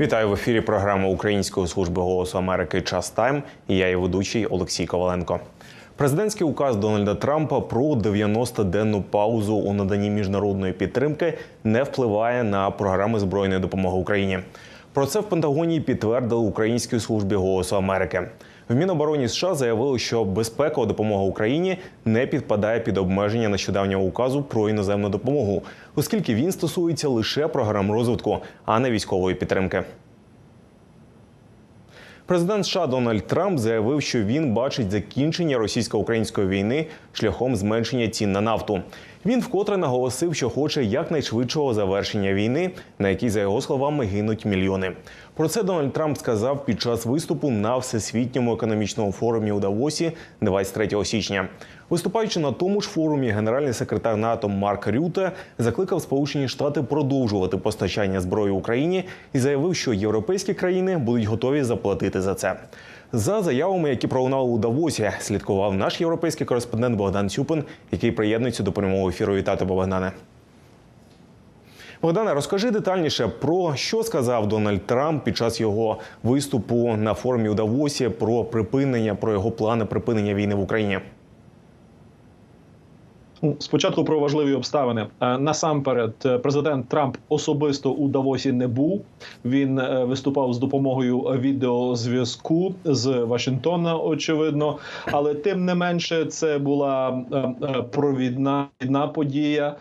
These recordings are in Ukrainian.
Вітаю в ефірі Програма Української служби голосу Америки Час Тайм. І я її ведучий Олексій Коваленко. Президентський указ Дональда Трампа про 90-денну паузу у наданні міжнародної підтримки не впливає на програми збройної допомоги Україні. Про це в Пентагоні підтвердили Українській службі голосу Америки. В Мінобороні США заявили, що безпекова допомога Україні не підпадає під обмеження нещодавнього указу про іноземну допомогу, оскільки він стосується лише програм розвитку, а не військової підтримки. Президент США Дональд Трамп заявив, що він бачить закінчення російсько-української війни шляхом зменшення цін на нафту. Він вкотре наголосив, що хоче якнайшвидшого завершення війни, на якій, за його словами, гинуть мільйони. Про це Дональд Трамп сказав під час виступу на всесвітньому економічному форумі у Давосі 23 січня. Виступаючи на тому ж форумі, генеральний секретар НАТО Марк Рюте закликав Сполучені Штати продовжувати постачання зброї Україні і заявив, що європейські країни будуть готові заплатити за це. За заявами, які пролунали у Давосі, слідкував наш європейський кореспондент Богдан Цюпин, який приєднується до прямого ефіру. Вітати Богдане. Богдане, розкажи детальніше про що сказав Дональд Трамп під час його виступу на форумі у Давосі про припинення, про його плани припинення війни в Україні. Ну, Спочатку про важливі обставини. Е, Насамперед, е, президент Трамп особисто у Давосі не був. Він е, виступав з допомогою відеозв'язку з Вашингтона, очевидно. Але тим не менше, це була провідна подія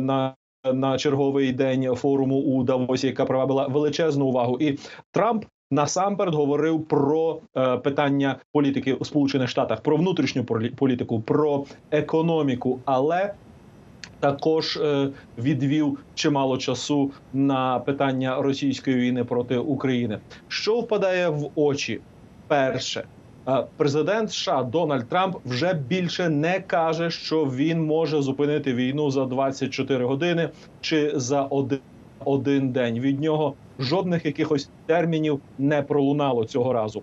на. На черговий день форуму у Давосі, яка привабила величезну увагу, і Трамп насамперед говорив про е, питання політики у Сполучених Штатах, про внутрішню полі- політику, про економіку, але також е, відвів чимало часу на питання російської війни проти України. Що впадає в очі? Перше, президент США Дональд Трамп вже більше не каже, що він може зупинити війну за 24 години чи за один, один день. Від нього жодних якихось термінів не пролунало цього разу.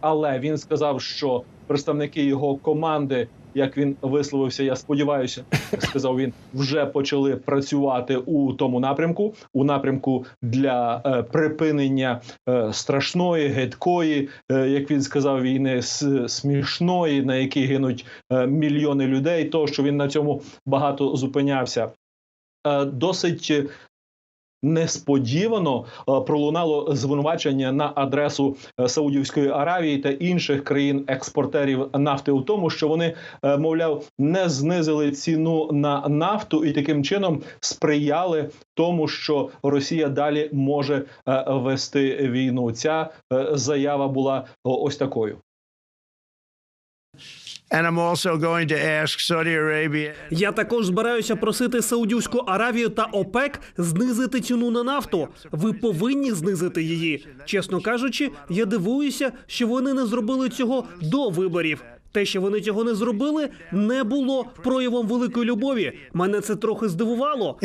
Але він сказав, що представники його команди, як він висловився, я сподіваюся, сказав він, вже почали працювати у тому напрямку, у напрямку для е, припинення е, страшної, гидкої, е, як він сказав, війни смішної, на якій гинуть е, мільйони людей. То що він на цьому багато зупинявся. Е, досить несподівано е, пролунало звинувачення на адресу е, Саудівської Аравії та інших країн-експортерів нафти у тому, що вони, е, мовляв, не знизили ціну на нафту і таким чином сприяли тому, що Росія далі може вести війну. Ця заява була ось такою. Я також збираюся просити Саудівську Аравію та ОПЕК знизити ціну на нафту. Ви повинні знизити її. Чесно кажучи, я дивуюся, що вони не зробили цього до виборів. Те, що вони цього не зробили, не було проявом великої любові. Мене це трохи здивувало.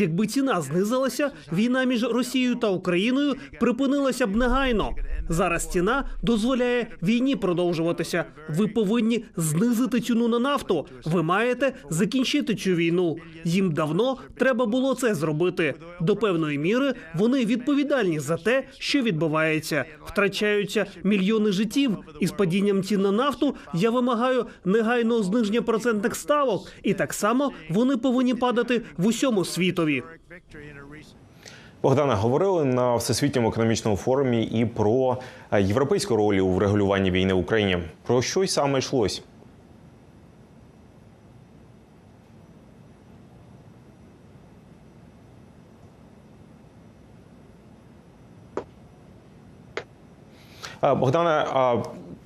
Якби ціна знизилася, війна між Росією та Україною припинилася б негайно. Зараз ціна дозволяє війні продовжуватися. Ви повинні знизити ціну на нафту. Ви маєте закінчити цю війну. Їм давно треба було це зробити. До певної міри вони відповідальні за те, що відбувається. Втрачаються мільйони життів. І з падінням цін на нафту я вимагаю негайного зниження процентних ставок. І так само вони повинні падати в усьому світові. Богдана говорили на всесвітньому економічному форумі і про е, європейську роль у врегулюванні війни в Україні. Про що й саме йшлось? Е, Богдане,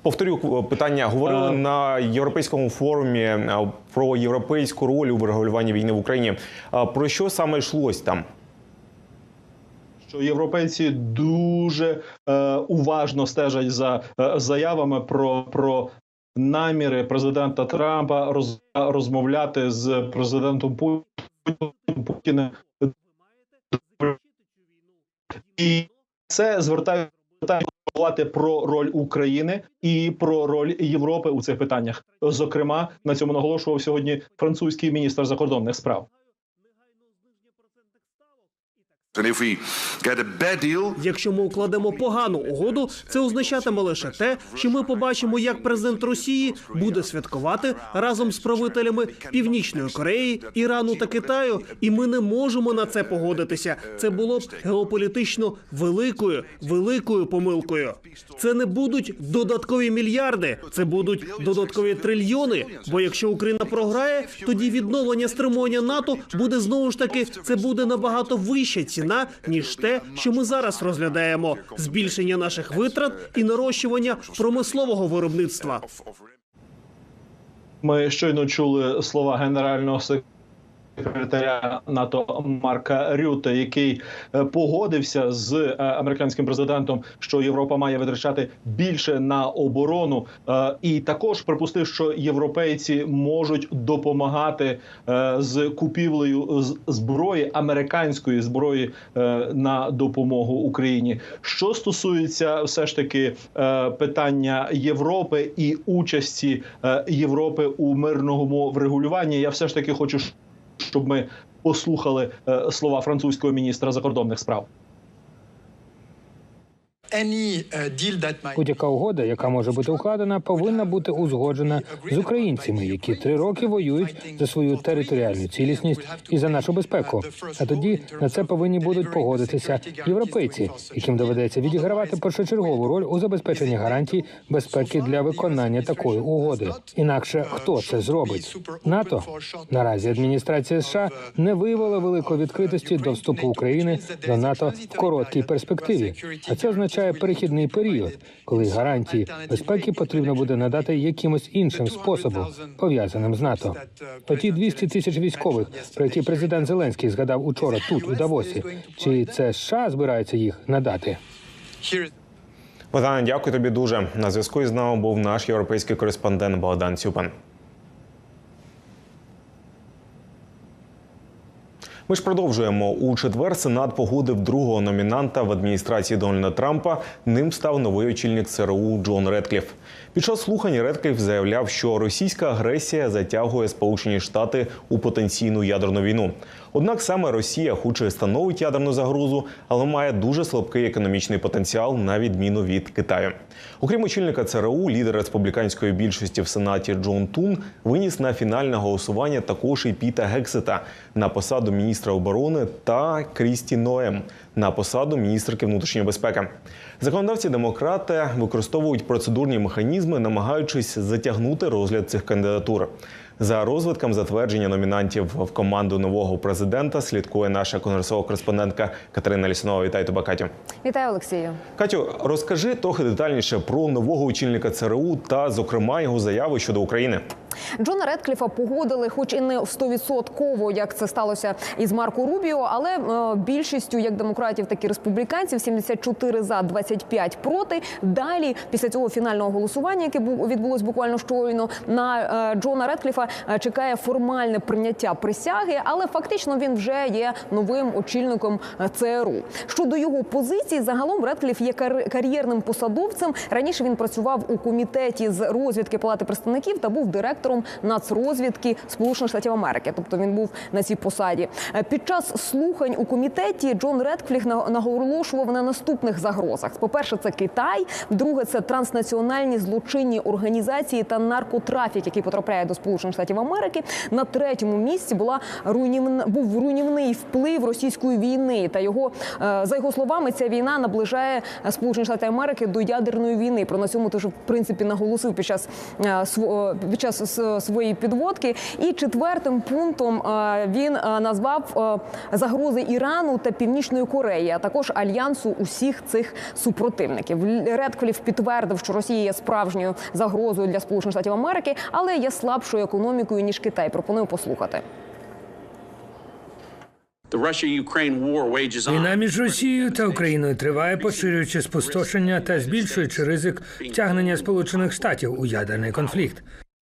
повторю питання. Говорили Е. на європейському форумі е, про європейську роль у врегулюванні війни в Україні. А Про що саме йшлось там? що європейці дуже е, уважно стежать за е, заявами про, про наміри президента Трампа роз, розмовляти з президентом Путіним. І це звертає звертає говорити про роль України і про роль Європи у цих питаннях. Зокрема, на цьому наголошував сьогодні французький міністр закордонних справ. Якщо ми укладемо погану угоду, це означатиме лише те, що ми побачимо, як президент Росії буде святкувати разом з правителями Північної Кореї, Ірану та Китаю, і ми не можемо на це погодитися. Це було б геополітично великою, великою помилкою. Це не будуть додаткові мільярди, це будуть додаткові трильйони. Бо якщо Україна програє, тоді відновлення стримування НАТО буде знову ж таки це буде набагато вища ціна ніж те, що ми зараз розглядаємо: збільшення наших витрат і нарощування промислового виробництва. Ми щойно чули слова генерального секретаря НАТО Марка Рюте, який е, погодився з е, американським президентом, що Європа має витрачати більше на оборону, Е, і також припустив, що європейці можуть допомагати з купівлею зброї американської зброї на допомогу Україні. Що стосується все ж таки питання Європи і участі Європи у мирному врегулюванні, я все ж таки хочу, щоб ми послухали е, слова французького міністра закордонних справ. Будь-яка угода, яка може бути укладена, повинна бути узгоджена з українцями, які три роки воюють за свою територіальну цілісність і за нашу безпеку. А тоді на це повинні будуть погодитися європейці, яким доведеться відігравати першочергову роль у забезпеченні гарантій безпеки для виконання такої угоди. Інакше хто це зробить? НАТО наразі адміністрація США не виявила великої відкритості до вступу України до НАТО в короткій перспективі. А це означає перехідний період, коли гарантії безпеки потрібно буде надати якимось іншим способом, пов'язаним з НАТО. Оті 200 тисяч військових, про які президент Зеленський згадав учора тут, у Давосі. Чи це США збирається їх надати? here Богдане, дякую тобі дуже. На зв'язку із нами був наш європейський кореспондент Богдан Цюпан. Ми ж продовжуємо у четвер. Сенат погодив другого номінанта в адміністрації Дональда Трампа. Ним став новий очільник ЦРУ Джон Редкліф. Під час слухань Редкліф заявляв, що російська агресія затягує Сполучені Штати у потенційну ядерну війну. Однак саме Росія, хоч і становить ядерну загрозу, але має дуже слабкий економічний потенціал на відміну від Китаю. Окрім очільника ЦРУ, лідер республіканської більшості в Сенаті Джон Тун виніс на фінальне голосування також і Піта Гексета на посаду міністра оборони та Крісті Ноем на посаду міністерки внутрішньої безпеки. Законодавці демократи використовують процедурні механізми, намагаючись затягнути розгляд цих кандидатур. За розвитком затвердження номінантів в команду нового президента слідкує наша конгресова кореспондентка Катерина Лісунова. Вітаю тебе, Катю. Вітаю, Олексію. Катю, розкажи трохи детальніше про нового очільника ЦРУ та, зокрема, його заяви щодо України. Джона Редкліфа погодили, хоч і не стовідсотково, як це сталося із Марко Рубіо, але е, більшістю як демократів, так і республіканців 74 за 25 проти. Далі, після цього фінального голосування, яке бу- відбулось буквально щойно, на е, Джона Редкліфа е, чекає формальне прийняття присяги, але фактично він вже є новим очільником ЦРУ. Щодо його позиції, загалом Редкліф є кар- кар'єрним посадовцем. Раніше він працював у комітеті з розвідки Палати представників та був директором нацрозвідки Сполучених Штатів Америки. Тобто він був на цій посаді. Е, Під час слухань у комітеті Джон Редкліф на- наголошував на наступних загрозах: по-перше, це Китай, друге це транснаціональні злочинні організації та наркотрафік, який потрапляє до Сполучених Штатів Америки. На третьому місці була руйнівна був руйнівний вплив російської війни. Та його е, за його словами, ця війна наближає Сполучені Штати Америки до ядерної війни. Про на цьому теж в принципі наголосив під час е, під час своєї підводки. І четвертим пунктом е, він е, назвав е, загрози Ірану та Північної Кореї, а також альянсу усіх цих супротивників. Редкліф підтвердив, що Росія є справжньою загрозою для Сполучених Штатів Америки, але є слабшою економікою ніж Китай. Пропоную послухати. Війна між Росією та Україною триває, поширюючи спустошення та збільшуючи ризик втягнення Сполучених Штатів у ядерний конфлікт.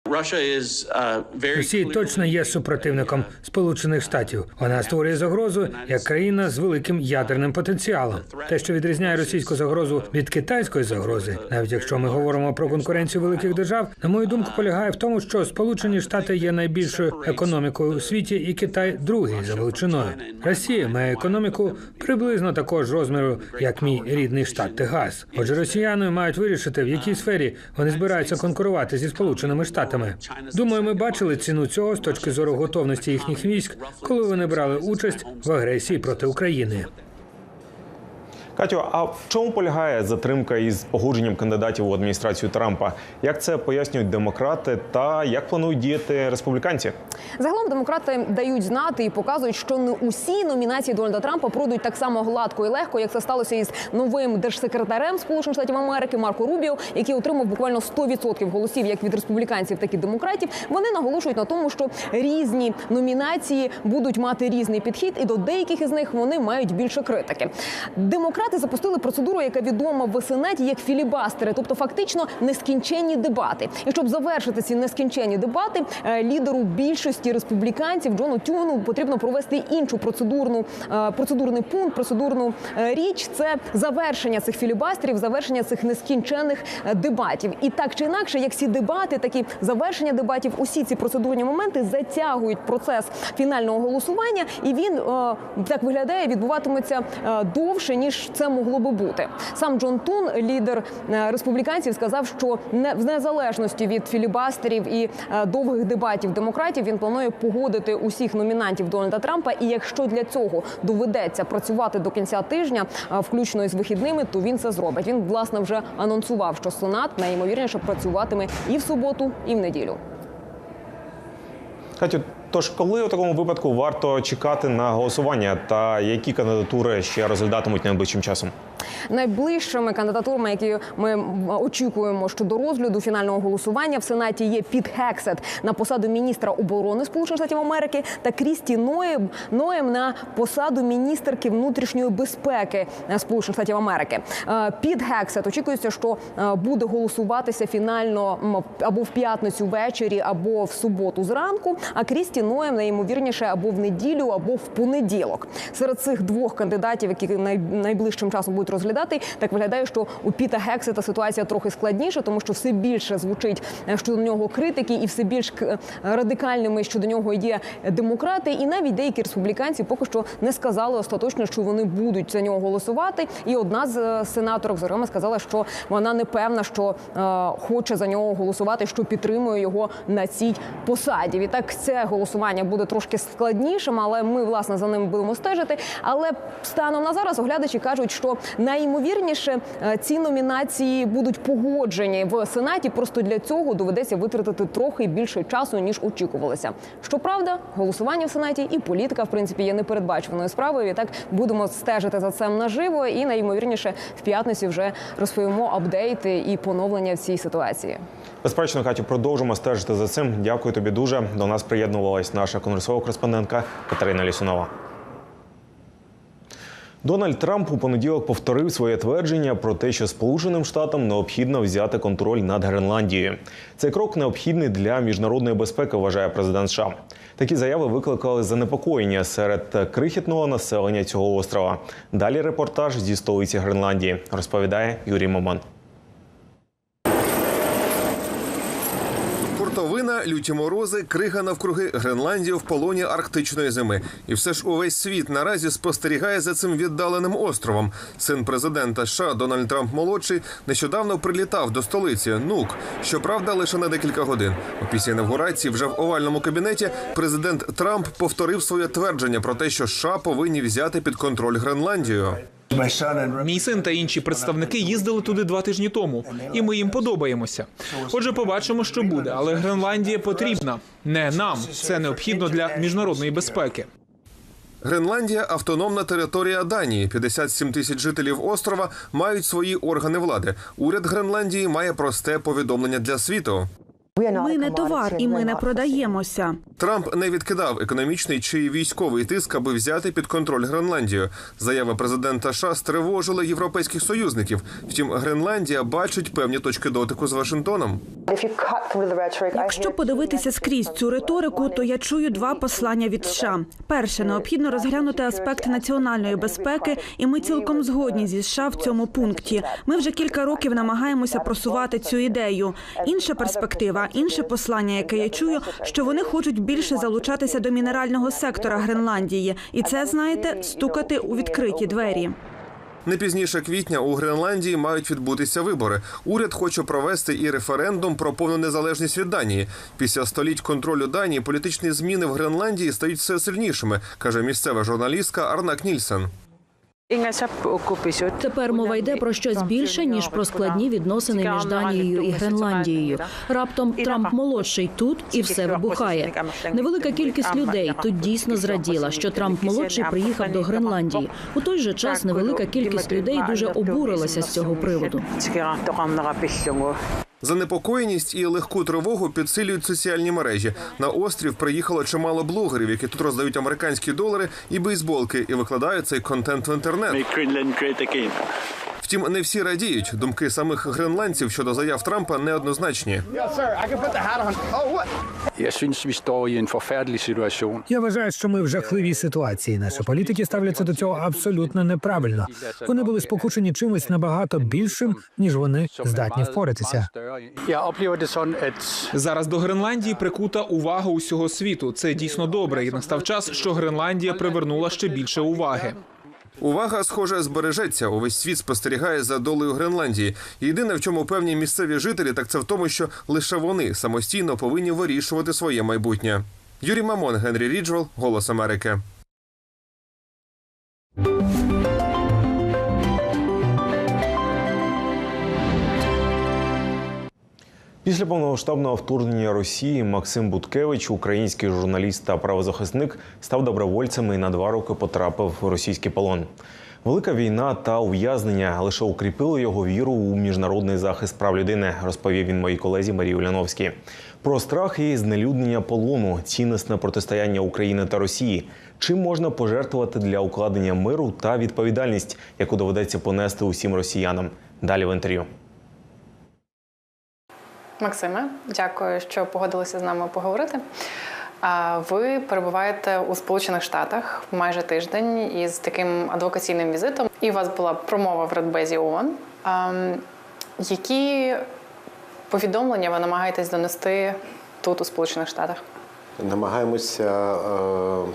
Is uh, Росія точно є супротивником Сполучених Штатів. Вона створює загрозу як країна з великим ядерним потенціалом. Те, що відрізняє російську загрозу від китайської загрози, навіть якщо ми говоримо про конкуренцію великих держав, на мою думку, полягає в тому, що Сполучені Штати є найбільшою економікою у світі, і Китай другий за величиною. Росія має економіку приблизно такого ж розміру, як мій рідний штат Техас. Отже, росіяни мають вирішити, в якій сфері вони збираються конкурувати зі Сполученими Штатами. Думаю, ми бачили ціну цього з точки зору готовності їхніх військ, коли вони брали участь в агресії проти України. Катю, а в чому полягає затримка із погодженням кандидатів у адміністрацію Трампа? Як це пояснюють демократи та як планують діяти республіканці? Загалом демократи дають знати і показують, що не усі номінації Дональда Трампа пройдуть так само гладко і легко, як це сталося із новим держсекретарем Сполучених Штатів Америки Марко Рубіо, який отримав буквально 100% голосів як від республіканців, так і демократів. Вони наголошують на тому, що різні номінації будуть мати різний підхід, і до деяких із них вони мають більше критики. Демократи запустили процедуру, яка відома в сенаті як філібастери, тобто фактично нескінченні дебати. І щоб завершити ці нескінченні дебати, е, лідеру більшості республіканців Джону Тюну потрібно провести іншу процедурну е, процедурний пункт, процедурну е, річ. Це завершення цих філібастерів, завершення цих нескінченних дебатів. І так чи інакше, як ці дебати, так і завершення дебатів, усі ці процедурні моменти затягують процес фінального голосування, і він так виглядає, відбуватиметься довше ніж це могло би бути. Сам Джон Тун, лідер е, республіканців, сказав, що не в незалежності від філібастерів і е, довгих дебатів демократів він планує погодити усіх номінантів Дональда Трампа. І якщо для цього доведеться працювати до кінця тижня, е, включно із вихідними, то він це зробить. Він власне вже анонсував, що Сенат найімовірніше працюватиме і в суботу, і в неділю. Катю, тож коли у такому випадку варто чекати на голосування та які кандидатури ще розглядатимуть найближчим часом? Найближчими кандидатурами, які ми очікуємо щодо розгляду фінального голосування в сенаті, є Піт Гексет на посаду міністра оборони Сполучених Штатів Америки та Крісті Ноєм, Ноєм на посаду міністерки внутрішньої безпеки Сполучених Штатів Америки. Е, Піт Гексет очікується, що е, буде голосуватися фінально або в п'ятницю ввечері, або в суботу зранку. А Крісті Ноєм найімовірніше або в неділю, або в понеділок. Серед цих двох кандидатів, які найближчим часом будуть розглядати, так виглядає, що у Піта Гексета ситуація трохи складніша, тому що все більше звучить е, щодо нього критики, і все більш радикальними щодо нього є демократи, і навіть деякі республіканці поки що не сказали остаточно, що вони будуть за нього голосувати. І одна з е, сенаторок зокрема сказала, що вона не певна, що е, хоче за нього голосувати, що підтримує його на цій посаді. Відтак це голосування буде трошки складнішим, але ми власне за ним будемо стежити. Але станом на зараз оглядачі кажуть, що найімовірніше е, ці номінації будуть погоджені в сенаті. Просто для цього доведеться витратити трохи більше часу ніж очікувалося. Щоправда, голосування в сенаті і політика, в принципі, є непередбачуваною справою. Відтак будемо стежити за цим наживо, і найімовірніше в п'ятницю вже розповімо апдейти і поновлення в цій ситуації. Безперечно, Катю, продовжимо стежити за цим. Дякую тобі дуже. До нас приєднувалась наша конгресова кореспондентка Катерина Лісунова. Дональд Трамп у понеділок повторив своє твердження про те, що Сполученим Штатам необхідно взяти контроль над Гренландією. Цей крок необхідний для міжнародної безпеки, вважає президент США. Такі заяви викликали занепокоєння серед крихітного населення цього острова. Далі репортаж зі столиці Гренландії розповідає Юрій Моман. Хуртовина, люті морози, крига навкруги Гренландію в полоні арктичної зими. І все ж увесь світ наразі спостерігає за цим віддаленим островом. Син президента США Дональд Трамп молодший нещодавно прилітав до столиці Нук. Щоправда, лише на декілька годин. Після інавгурації вже в овальному кабінеті президент Трамп повторив своє твердження про те, що США повинні взяти під контроль Гренландію. Мій син та інші представники їздили туди два тижні тому, і ми їм подобаємося. Отже, побачимо, що буде. Але Гренландія потрібна не нам. Це необхідно для міжнародної безпеки. Гренландія автономна територія Данії. 57 тисяч жителів острова мають свої органи влади. Уряд Гренландії має просте повідомлення для світу. Ми не товар і ми не продаємося. Трамп не відкидав економічний чи військовий тиск, аби взяти під контроль Гренландію. Заява президента США стривожила європейських союзників. Втім, Гренландія бачить певні точки дотику з Вашингтоном. Якщо подивитися скрізь цю риторику, то я чую два послання від США. Перше, необхідно розглянути аспекти національної безпеки, і ми цілком згодні зі США в цьому пункті. Ми вже кілька років намагаємося просувати цю ідею. Інша перспектива, інше послання, яке я чую, що вони хочуть більше залучатися до мінерального сектора Гренландії, і це знаєте, стукати у відкриті двері. Не пізніше квітня у Гренландії мають відбутися вибори. Уряд хоче провести і референдум про повну незалежність від Данії. Після століть контролю Данії політичні зміни в Гренландії стають все сильнішими, каже місцева журналістка Арнак Нільсен. Тепер мова йде про щось більше ніж про складні відносини між Данією і Гренландією. Раптом Трамп молодший тут і все вибухає. Невелика кількість людей тут дійсно зраділа, що Трамп молодший приїхав до Гренландії. У той же час невелика кількість людей дуже обурилася з цього приводу. Занепокоєність і легку тривогу підсилюють соціальні мережі. На острів приїхало чимало блогерів, які тут роздають американські долари і бейсболки, і викладають цей контент в інтернет. Втім, не всі радіють. Думки самих гренландців щодо заяв Трампа неоднозначні. Situation. Я вважаю, що ми в жахливій ситуації. Наші політики ставляться до цього абсолютно неправильно. Вони були спокушені чимось набагато більшим, ніж вони здатні впоратися. Зараз до Гренландії прикута увага усього світу. Це дійсно добре, і настав час, що Гренландія привернула ще більше уваги. Увага, схоже, збережеться. Увесь світ спостерігає за долею Гренландії. Єдине, в чому певні місцеві жителі, так це в тому, що лише вони самостійно повинні вирішувати своє майбутнє. Юрій Мамон, Генрі Ріджвел, Голос Америки. Після повномасштабного вторгнення Росії Максим Буткевич, український журналіст та правозахисник, став добровольцем і на два роки потрапив в російський полон. Велика війна та ув'язнення лише укріпили його віру у міжнародний захист прав людини, розповів він моїй колезі Марії Уляновській. Про страх і знелюднення полону, цінностне протистояння України та Росії. Чим можна пожертвувати для укладення миру та відповідальність, яку доведеться понести усім росіянам? Далі в інтерв'ю. Максиме, дякую, що погодилися з нами поговорити. Ви перебуваєте у Сполучених Штатах майже тиждень із таким адвокаційним візитом, і у вас була промова в Радбезі ООН. Які повідомлення ви намагаєтесь донести тут, у Сполучених Штатах? Намагаємося е,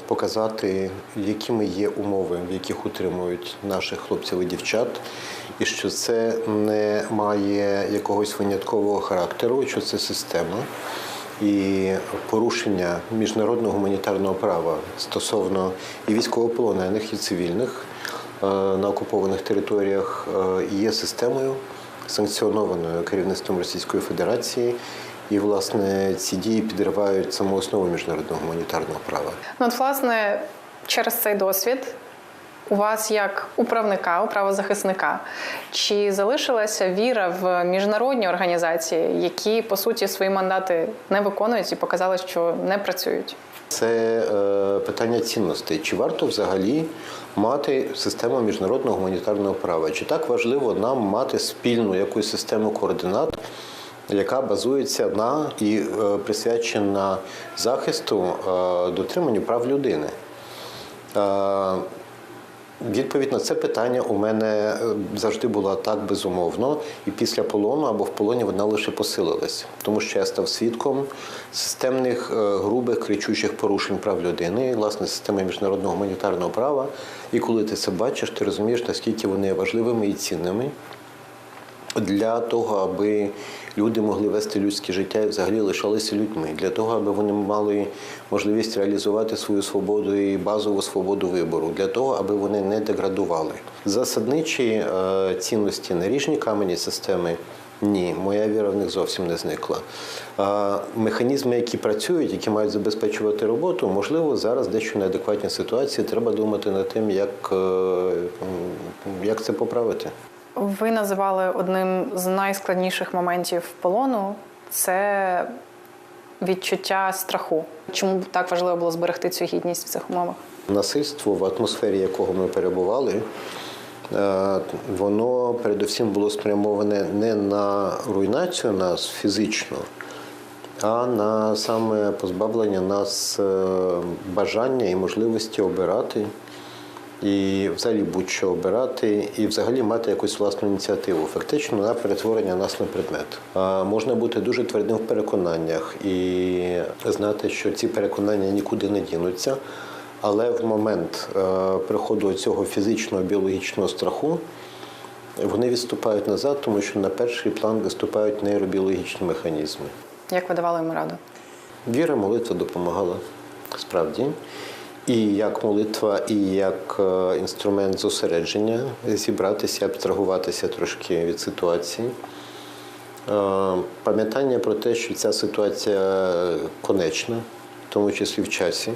показати, якими є умови, в яких утримують наших хлопців і дівчат, і що це не має якогось виняткового характеру, що це система. І порушення міжнародного гуманітарного права стосовно і військовополонених, і цивільних е, на окупованих територіях е, є системою санкціонованою керівництвом Російської Федерації. І, власне, ці дії підривають саму основу міжнародного гуманітарного права. Ну, от, власне, через цей досвід у вас, як управника, у правозахисника, чи залишилася віра в міжнародні організації, які по суті свої мандати не виконують і показали, що не працюють? Це е, питання цінностей. Чи варто взагалі мати систему міжнародного гуманітарного права? Чи так важливо нам мати спільну якусь систему координат? Яка базується на і е, присвячена захисту е, дотриманню прав людини? Е, Відповідь на це питання у мене завжди була так безумовно, і після полону або в полоні вона лише посилилась, тому що я став свідком системних грубих кричучих порушень прав людини, власне, системи міжнародного гуманітарного права. І коли ти це бачиш, ти розумієш, наскільки вони важливими і цінними для того, аби люди могли вести людське життя і взагалі лишалися людьми, для того, аби вони мали можливість реалізувати свою свободу і базову свободу вибору, для того, аби вони не деградували. Засадничі е, цінності наріжні камені системи. Ні, моя віра в них зовсім не зникла. А механізми, які працюють, які мають забезпечувати роботу, можливо, зараз дещо неадекватні ситуації. Треба думати над тим, як, е, як це поправити. Ви називали одним з найскладніших моментів полону це відчуття страху? Чому так важливо було зберегти цю гідність в цих умовах? Насильство, в атмосфері якого ми перебували, е, воно передусім було спрямоване не на руйнацію нас фізично, а на саме позбавлення нас е, бажання і можливості обирати, і взагалі будь-що обирати, і взагалі мати якусь власну ініціативу, фактично на перетворення нас на предмет. А можна бути дуже твердим в переконаннях і знати, що ці переконання нікуди не дінуться. Але в момент е, приходу цього фізичного біологічного страху вони відступають назад, тому що на перший план виступають нейробіологічні механізми. Як ви давали йому раду? Віра, молитва допомагала справді. І як молитва, і як е, інструмент зосередження, зібратися, абстрагуватися трошки від ситуації. Е, Пам'ятання про те, що ця ситуація конечна, в тому числі в часі,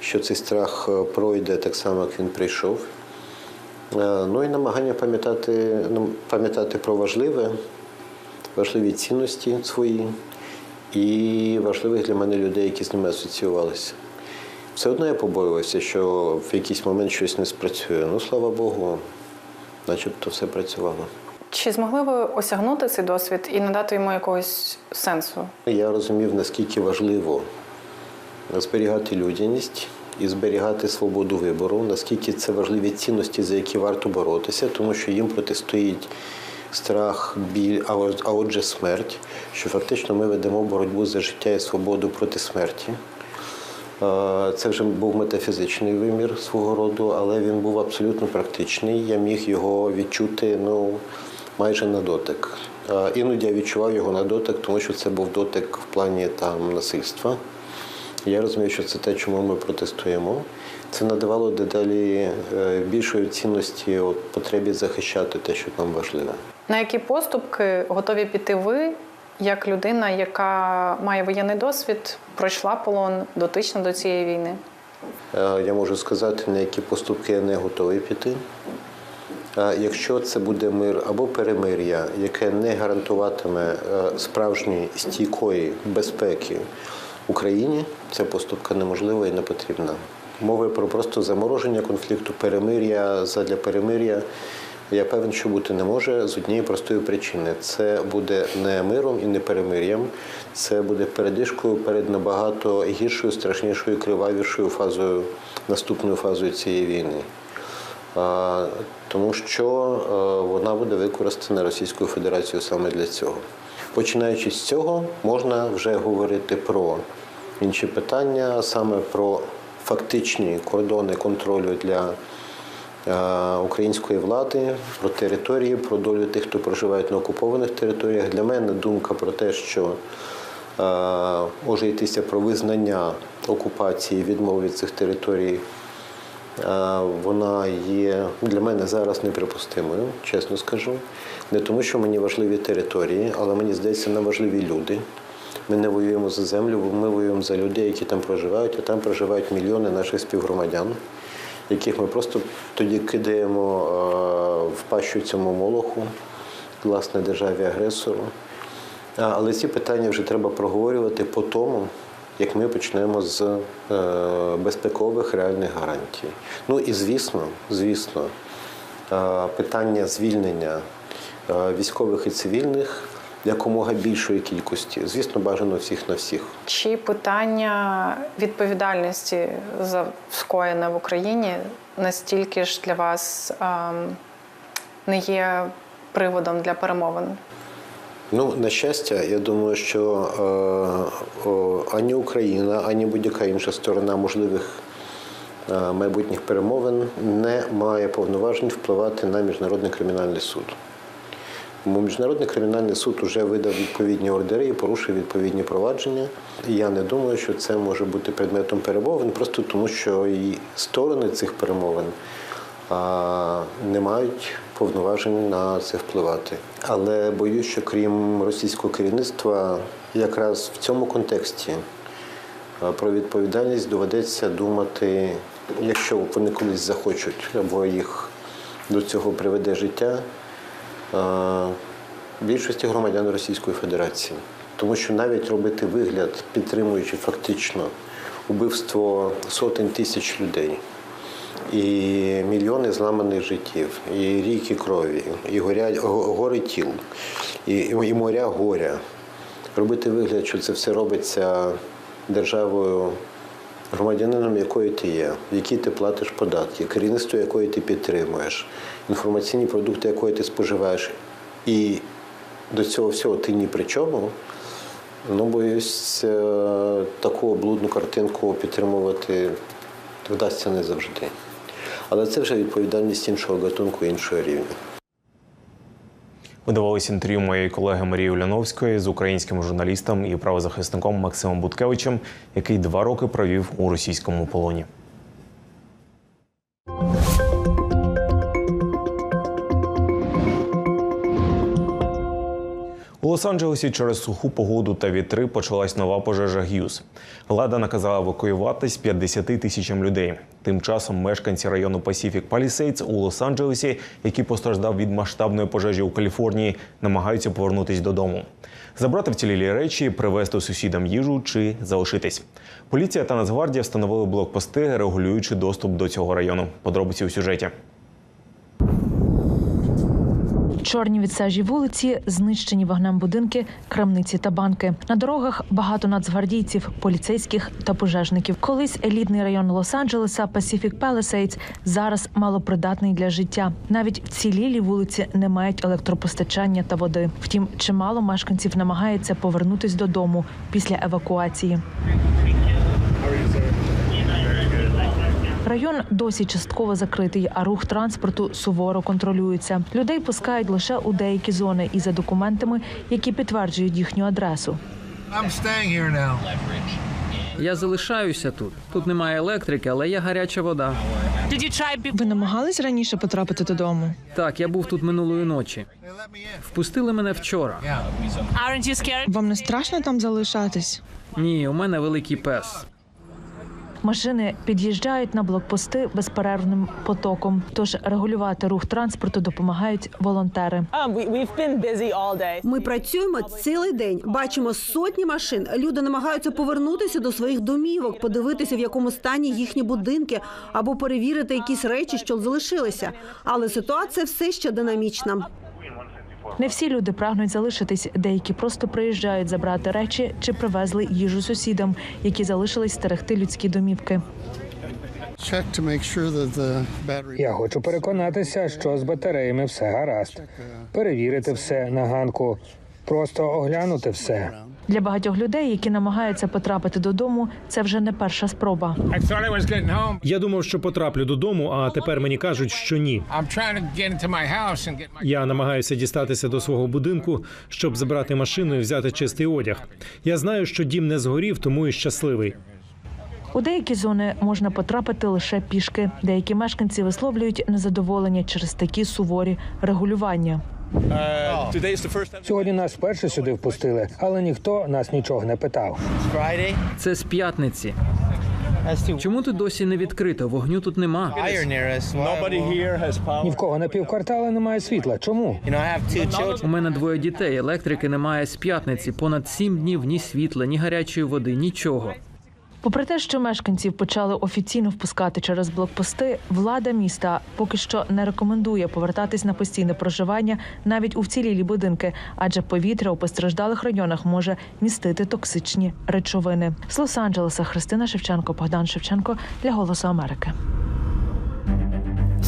що цей страх е, пройде так само, як він прийшов. Ну і намагання пам'ятати, ну, пам'ятати про важливе, важливі цінності свої і важливих для мене людей, які з ними асоціювалися. Все одно я побоювався, що в якийсь момент щось не спрацює. Ну, слава Богу, начебто все працювало. Чи змогли ви осягнути цей досвід і надати йому якогось сенсу? Я розумів, наскільки важливо зберігати людяність і зберігати свободу вибору, наскільки це важливі цінності, за які варто боротися, тому що їм протистоїть страх, біль, а отже, смерть, що фактично ми ведемо боротьбу за життя і свободу проти смерті. Е, Це вже був метафізичний вимір свого роду, але він був абсолютно практичний. Я міг його відчути ну, майже на дотик. Е, Іноді я відчував його на дотик, тому що це був дотик в плані там, насильства. Я розумію, що це те, чому ми протестуємо. Це надавало дедалі е, більшої цінності от, потребі захищати те, що нам важливе. На які поступки готові піти ви, як людина, яка має воєнний досвід, пройшла полон, дотична до цієї війни? Е, Я можу сказати, на які поступки я не готовий піти. Е, Якщо це буде мир або перемир'я, яке не гарантуватиме е, справжньої стійкої безпеки Україні, ця поступка неможлива і не потрібна. Мови про просто замороження конфлікту, перемир'я задля перемир'я. Я певен, що бути не може з однієї простої причини. Це буде не миром і не перемир'ям, це буде передишкою перед набагато гіршою, страшнішою, кривавішою фазою, наступною фазою цієї війни. Тому що е, вона буде використана Російською Федерацією саме для цього. Починаючи з цього, можна вже говорити про інші питання, саме про фактичні кордони контролю для української влади, про території, про долю тих, хто проживає на окупованих територіях. Для мене думка про те, що е, може йтися про визнання окупації, відмови від цих територій. Е, Вона є для мене зараз неприпустимою, чесно скажу. Не тому, що мені важливі території, але мені здається, нам важливі люди. Ми не воюємо за землю, бо ми воюємо за людей, які там проживають, а там проживають мільйони наших співгромадян, яких ми просто тоді кидаємо е, в пащу цьому молоху, власне, державі агресору. Але ці питання вже треба проговорювати по тому, як ми почнемо з е, безпекових реальних гарантій. Ну і звісно, звісно, е, питання звільнення військових і цивільних якомога більшої кількості. Звісно, бажано всіх на всіх. Чи питання відповідальності за скоєне в Україні настільки ж для вас ем, не є приводом для перемовин? Ну, на щастя, я думаю, що е, о, ані Україна, ані будь-яка інша сторона можливих е, майбутніх перемовин не має повноважень впливати на міжнародний кримінальний суд. Бо Міжнародний кримінальний суд вже видав відповідні ордери і порушив відповідні провадження. Я не думаю, що це може бути предметом перемовин, просто тому що і сторони цих перемовин не мають повноважень на це впливати. Але боюсь, що крім російського керівництва, якраз в цьому контексті про відповідальність доведеться думати, якщо вони колись захочуть, або їх до цього приведе життя. А, Більшості громадян Російської Федерації, Тому що навіть робити вигляд, підтримуючи фактично убивство сотень тисяч людей, і мільйони зламаних життів, і ріки крові, і горя, гори тіл, і, і моря горя. Робити вигляд, що це все робиться державою, громадянином якої ти є, в якій ти платиш податки, керівництво якої ти підтримуєш, інформаційні продукти якої ти споживаєш, і до цього всього ти ні при чому. Ну, боюсь, е, таку блудну картинку підтримувати вдасться не завжди. Але це вже відповідальність іншого гатунку, іншого рівня. Ви інтерв'ю моєї колеги Марії Уляновської з українським журналістом і правозахисником Максимом Буткевичем, який два роки провів у російському полоні. Лос-Анджелесі через суху погоду та вітри почалась нова пожежа Г'юз. Влада наказала евакуюватись 50 тисячам людей. Тим часом мешканці району Pacific Palisades у Лос-Анджелесі, який постраждав від масштабної пожежі у Каліфорнії, намагаються повернутись додому. Забрати вцілілі речі, привезти сусідам їжу чи залишитись. Поліція та Нацгвардія встановили блокпости, регулюючи доступ до цього району. Подробиці у сюжеті. Чорні від сажі вулиці, знищені вогнем будинки, крамниці та банки. На дорогах багато нацгвардійців, поліцейських та пожежників. Колись елітний район Лос-Анджелеса Pacific Palisades зараз малопридатний для життя. Навіть вцілілі вулиці не мають електропостачання та води. Втім, чимало мешканців намагається повернутись додому після евакуації. Район досі частково закритий, а рух транспорту суворо контролюється. Людей пускають лише у деякі зони і за документами, які підтверджують їхню адресу. Я залишаюся тут. Тут немає електрики, але є гаряча вода. Ви намагались раніше потрапити додому? Так, я був тут минулої ночі. Впустили мене вчора. Вам не страшно там залишатись? Ні, у мене великий пес. Машини під'їжджають на блокпости безперервним потоком. Тож регулювати рух транспорту допомагають волонтери. Ми працюємо цілий день. Бачимо сотні машин. Люди намагаються повернутися до своїх домівок, подивитися, в якому стані їхні будинки, або перевірити якісь речі, що залишилися. Але ситуація все ще динамічна. Не всі люди прагнуть залишитись. Деякі просто приїжджають забрати речі чи привезли їжу сусідам, які залишились стерегти людські домівки. Я хочу переконатися, що з батареями все гаразд. Перевірити все на ганку, просто оглянути все. Для багатьох людей, які намагаються потрапити додому, це вже не перша спроба. Я думав, що потраплю додому, а тепер мені кажуть, що ні. Я намагаюся дістатися до свого будинку, щоб забрати машину і взяти чистий одяг. Я знаю, що дім не згорів, тому і щасливий. У деякі зони можна потрапити лише пішки. Деякі мешканці висловлюють незадоволення через такі суворі регулювання. Сьогодні нас вперше сюди впустили, але ніхто нас нічого не питав. Це з п'ятниці. Чому тут досі не відкрито? Вогню тут нема. Ні в кого на півквартала немає світла. Чому? У мене двоє дітей. Електрики немає з п'ятниці. Понад сім днів ні світла, ні гарячої води, нічого. Попри те, що мешканців почали офіційно впускати через блокпости, влада міста поки що не рекомендує повертатись на постійне проживання навіть у вцілілі будинки, адже повітря у постраждалих районах може містити токсичні речовини. З Лос-Анджелеса Христина Шевченко, Богдан Шевченко для Голосу Америки.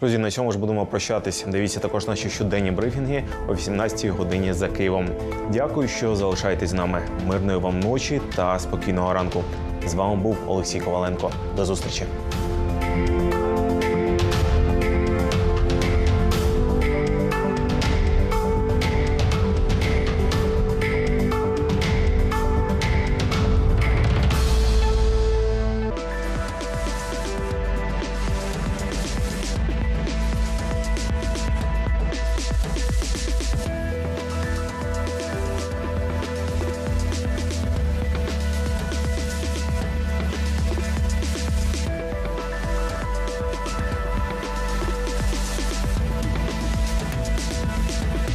Друзі, на цьому ж будемо прощатись. Дивіться також наші щоденні брифінги о 18-й годині за Києвом. Дякую, що залишаєтесь з нами. Мирної вам ночі та спокійного ранку. З вами був Олексій Коваленко. До зустрічі.